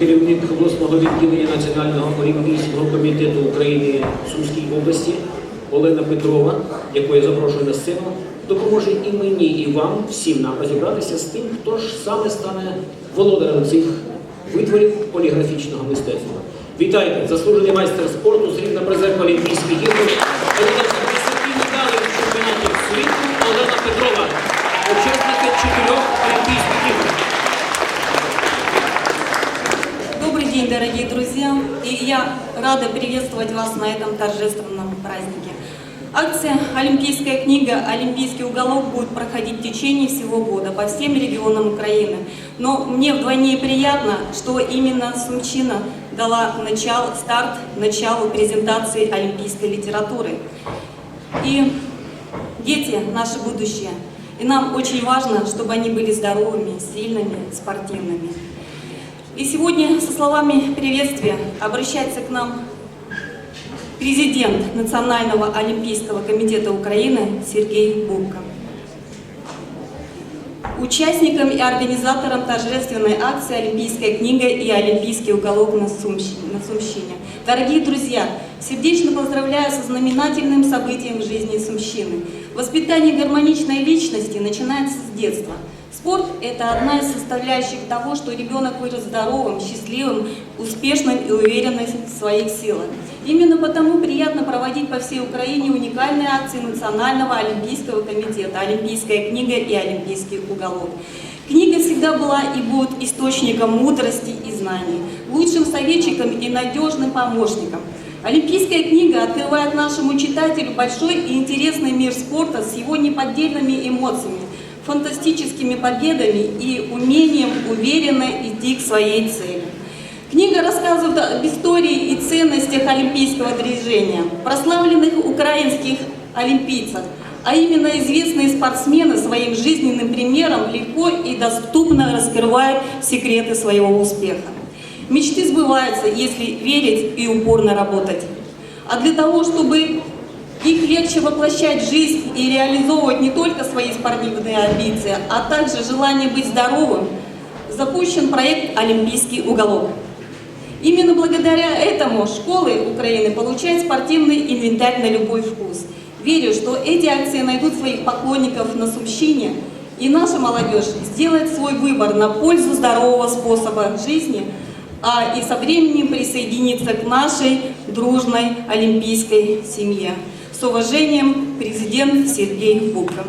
Керівник обласного відділення Національного олімпійського комітету України в Сумській області Олена Петрова, яку я запрошую на сцену, допоможе і мені, і вам всім нам розібратися з тим, хто ж саме стане володарем цих витворів поліграфічного мистецтва. Вітайте, заслужений майстер спорту, срібна призерка Олімпійських ігор, володарка 10 медалей в чемпіонаті світу Олена Петрова, учасники чотирьох Олімпійських Добрый день, дорогие друзья! И я рада приветствовать вас на этом торжественном празднике. Акция «Олимпийская книга. Олимпийский уголок» будет проходить в течение всего года по всем регионам Украины. Но мне вдвойне приятно, что именно Сумчина дала начало, старт началу презентации олимпийской литературы. И дети – наше будущее. И нам очень важно, чтобы они были здоровыми, сильными, спортивными. И сегодня со словами приветствия обращается к нам президент Национального олимпийского комитета Украины Сергей Бубка. Участникам и организаторам торжественной акции «Олимпийская книга» и «Олимпийский уголок» на Сумщине. на Сумщине. Дорогие друзья, сердечно поздравляю со знаменательным событием в жизни Сумщины. Воспитание гармоничной личности начинается с детства. Спорт – это одна из составляющих того, что ребенок вырос здоровым, счастливым, успешным и уверенным в своих силах. Именно потому приятно проводить по всей Украине уникальные акции Национального олимпийского комитета «Олимпийская книга» и «Олимпийский уголок». Книга всегда была и будет источником мудрости и знаний, лучшим советчиком и надежным помощником. Олимпийская книга открывает нашему читателю большой и интересный мир спорта с его неподдельными эмоциями, фантастическими победами и умением уверенно идти к своей цели. Книга рассказывает об истории и ценностях олимпийского движения, прославленных украинских олимпийцев, а именно известные спортсмены своим жизненным примером легко и доступно раскрывают секреты своего успеха. Мечты сбываются, если верить и упорно работать. А для того, чтобы их легче воплощать в жизнь и реализовывать не только свои спортивные амбиции, а также желание быть здоровым, запущен проект «Олимпийский уголок». Именно благодаря этому школы Украины получают спортивный инвентарь на любой вкус. Верю, что эти акции найдут своих поклонников на Сумщине, и наша молодежь сделает свой выбор на пользу здорового способа жизни, а и со временем присоединится к нашей дружной олимпийской семье. С уважением, президент Сергей Бубка.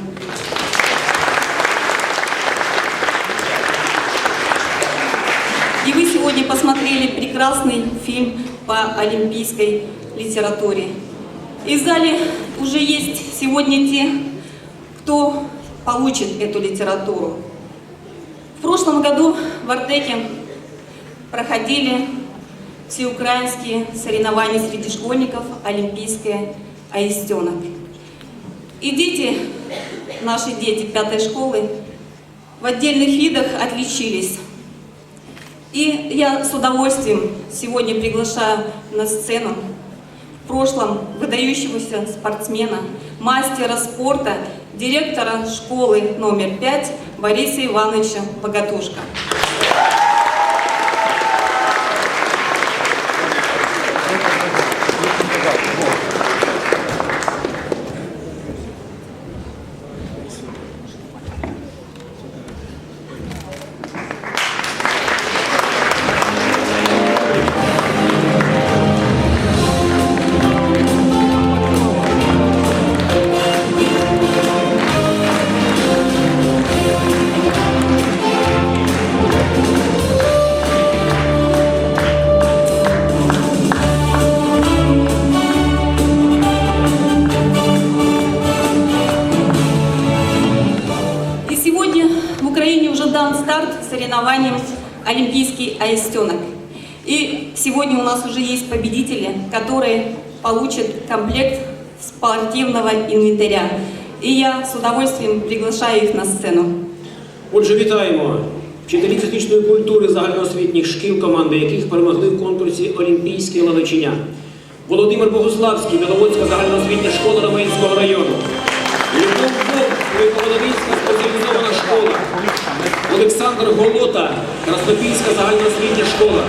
И вы сегодня посмотрели прекрасный фильм по олимпийской литературе. И в зале уже есть сегодня те, кто получит эту литературу. В прошлом году в Артеке проходили всеукраинские соревнования среди школьников «Олимпийская аистенок». И дети, наши дети пятой школы, в отдельных видах отличились. И я с удовольствием сегодня приглашаю на сцену в прошлом выдающегося спортсмена, мастера спорта, директора школы номер 5 Бориса Ивановича Богатушка. И соревнованиям «Олимпийский аистенок». И сегодня у нас уже есть победители, которые получат комплект спортивного инвентаря. И я с удовольствием приглашаю их на сцену. Отже, вітаємо вчителі фізичної культури загальноосвітніх шкіл, команди яких перемогли в конкурсі Олімпійське лавичиня. Володимир Богуславський, Біловодська загальноосвітня школа Ромейського району. Любов Бог, Великовородинська спеціалізована школа. Олександр Голота, Краснопільська загальноосвітня школа,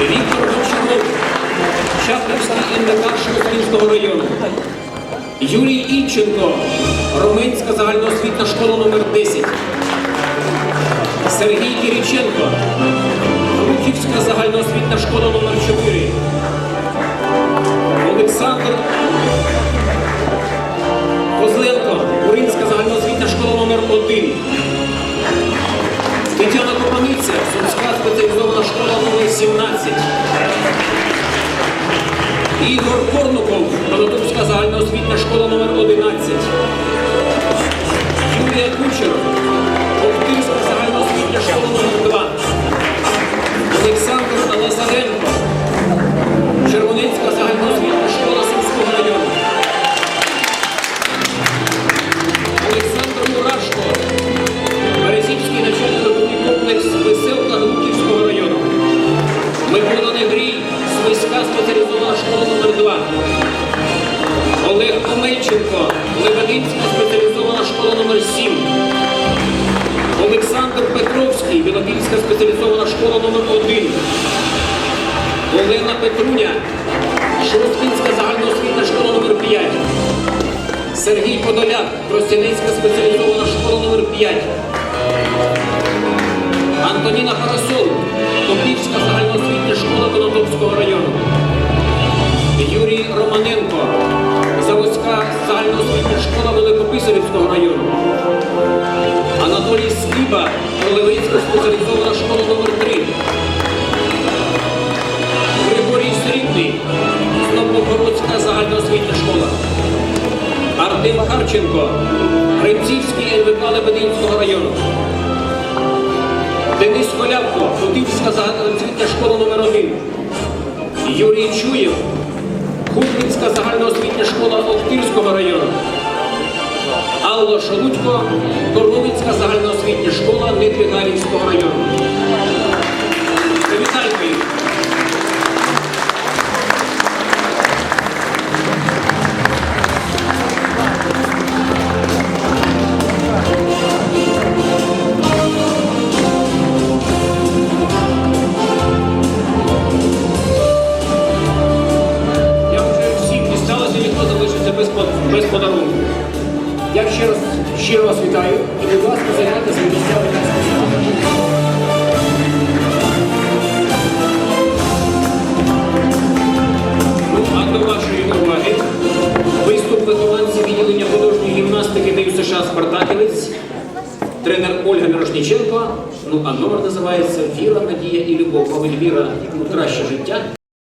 Віктор Гончаров, Чаплівський НДК Шостинського району, Юрій Ільченко, Роменська загальноосвітня школа номер 10 Сергій Кириченко, Рухівська загальноосвітня школа номер 4 Олександр Козленко, Уринська загальноосвітня школа номер 1 18. Ігор Корнуков, Конотопська загальноосвітня школа номер 11 Юрія Кучеров, Охтирська загальноосвітня школа номер 2 Олександр Лазаренко. Омельченко, Лебединська спеціалізована школа номер 7 Олександр Петровський, Білопільська спеціалізована школа номер 1 Олена Петруня, Шостинська загальноосвітня школа номер 5 Сергій Подоляк, Тростянецька спеціалізована школа номер 5 Антоніна Парасол, Копівська загальноосвітня школа Конотопського району. Великописарівського району. Анатолій Скіба, Оливицька спеціалізована школа номер 3 Григорій Срібний, Знобогородська загальноосвітня школа. Артем Харченко, Римцівський НВК Лебединського району. Денис Колявко, Хотівська загальноосвітня школа номер 1 Юрій Чуєв, Хутницька загальноосвітня школа Охтирського району. Алла Шелудько, Корловицька загальноосвітня школа Нидвигалівського району. Ольга Мирошниченко. Ну, а номер називається Віра, Надія і Любов. Мабуть, віра у краще життя.